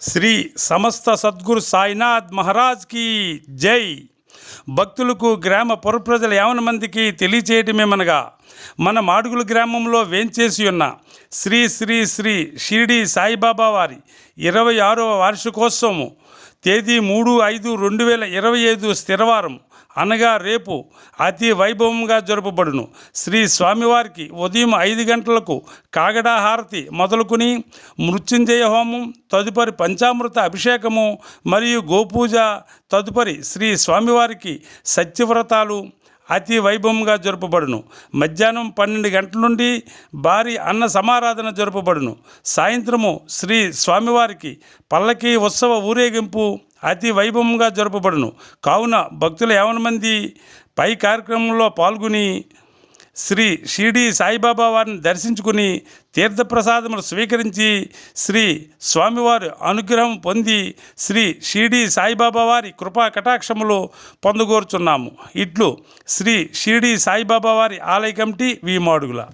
శ్రీ సమస్త సద్గురు సాయినాథ్ మహారాజ్కి జై. భక్తులకు గ్రామ పురప్రజల యావన మందికి తెలియచేయటమేమనగా మన మాడుగుల గ్రామంలో వేంచేసి ఉన్న శ్రీ శ్రీ శ్రీ షిరిడి సాయిబాబా వారి ఇరవై ఆరవ వార్షికోత్సవము తేదీ మూడు ఐదు రెండు వేల ఇరవై ఐదు స్థిరవారం. అనగా రేపు అతి వైభవంగా జరుపబడును. శ్రీ స్వామివారికి ఉదయం ఐదు గంటలకు కాగడా హారతి మొదలుకొని మృత్యుంజయ హోమం తదుపరి పంచామృత అభిషేకము మరియు గోపూజ తదుపరి శ్రీ స్వామివారికి సత్యవ్రతాలు అతి వైభవంగా జరుపబడును. మధ్యాహ్నం పన్నెండు గంటల నుండి భారీ అన్న సమారాధన జరుపబడును. సాయంత్రము శ్రీ స్వామివారికి పల్లకి ఉత్సవ ఊరేగింపు అతి వైభవంగా జరుపబడును. కావున భక్తులు యావన మంది పై కార్యక్రమంలో పాల్గొని శ్రీ షిరిడి సాయిబాబా వారిని దర్శించుకుని తీర్థప్రసాదములు స్వీకరించి శ్రీ స్వామివారి అనుగ్రహం పొంది శ్రీ షిరిడి సాయిబాబా వారి కృపా కటాక్షములు పొందగోరుచున్నాము. ఇట్లు శ్రీ షిరిడి సాయిబాబా వారి ఆలయ కమిటీ వీమాడుగుల.